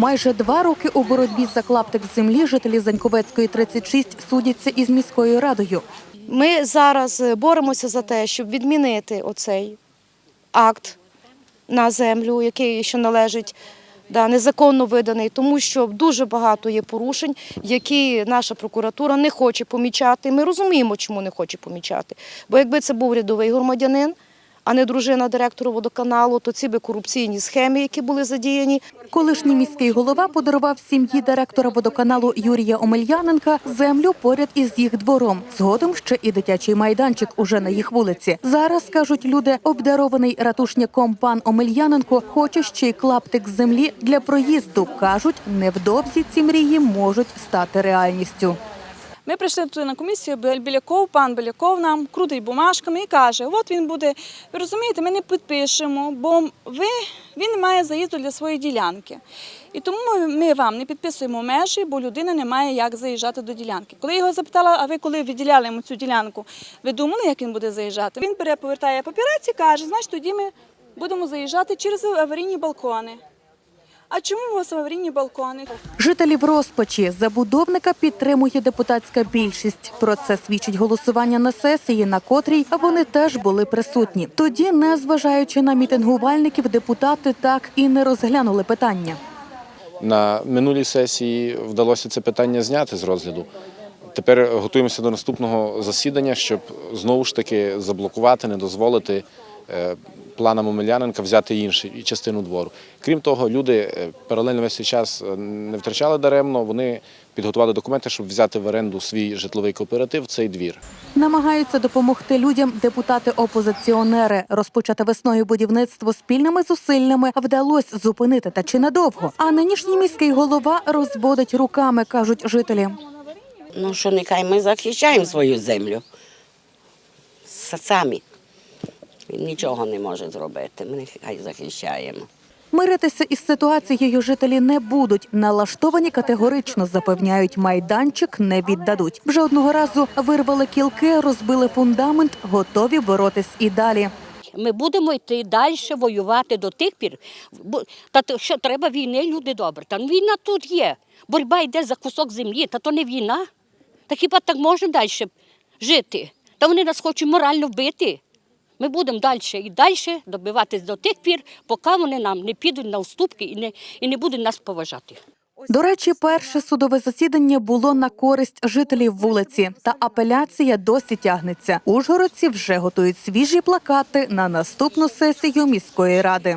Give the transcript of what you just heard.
Майже два роки у боротьбі за клаптик землі жителі Заньковецької 36 судяться із міською радою. Ми зараз е, боремося за те, щоб відмінити оцей акт на землю, який ще належить да, незаконно виданий, тому що дуже багато є порушень, які наша прокуратура не хоче помічати. Ми розуміємо, чому не хоче помічати. Бо якби це був рядовий громадянин, а не дружина директора водоканалу, то ці би корупційні схеми, які були задіяні, Колишній міський голова подарував сім'ї директора водоканалу Юрія Омельяненка землю поряд із їх двором. Згодом ще і дитячий майданчик уже на їх вулиці. Зараз кажуть люди, обдарований ратушняком пан Омельяненко хоче ще й клаптик землі для проїзду. кажуть, невдовзі ці мрії можуть стати реальністю. Ми прийшли туди на комісію, Бі- Біляков, пан Біляков нам крутить бумажками і каже: от він буде, ви розумієте, ми не підпишемо, бо ви, він не має заїзду для своєї ділянки. І тому ми, вам не підписуємо межі, бо людина не має як заїжджати до ділянки. Коли його запитала, а ви коли виділяли йому цю ділянку, ви думали, як він буде заїжджати? Він бере, повертає папірець і каже, значить тоді ми будемо заїжджати через аварійні балкони. А чому у вас аварійні балкони? Жителі в розпачі забудовника підтримує депутатська більшість. Про це свідчить голосування на сесії, на котрій вони теж були присутні. Тоді, не зважаючи на мітингувальників, депутати так і не розглянули питання. На минулій сесії вдалося це питання зняти з розгляду. Тепер готуємося до наступного засідання, щоб знову ж таки заблокувати, не дозволити планам Омеляненка взяти іншу частину двору. Крім того, люди е, паралельно весь цей час е, не втрачали даремно. Вони підготували документи, щоб взяти в оренду свій житловий кооператив, цей двір. Намагаються допомогти людям депутати-опозиціонери. Розпочати весною будівництво спільними зусиллями вдалося зупинити та чи надовго. А нинішній міський голова розводить руками, кажуть жителі. Ну що нехай ми захищаємо свою землю. Самі. Він нічого не може зробити. Ми нехай захищаємо. Миритися із ситуацією жителі не будуть. Налаштовані категорично запевняють, майданчик не віддадуть. Вже одного разу вирвали кілки, розбили фундамент, готові боротись і далі. Ми будемо йти далі воювати до тих пір. Бо- Та то що треба війни, люди добрі. Та війна тут є. Боротьба йде за кусок землі, та то не війна. Та хіба так можна далі жити? Та вони нас хочуть морально вбити. Ми будемо далі і далі добиватись до тих пір, поки вони нам не підуть на уступки і не, і не будуть нас поважати. До речі, перше судове засідання було на користь жителів вулиці, та апеляція досі тягнеться. Ужгородці вже готують свіжі плакати на наступну сесію міської ради.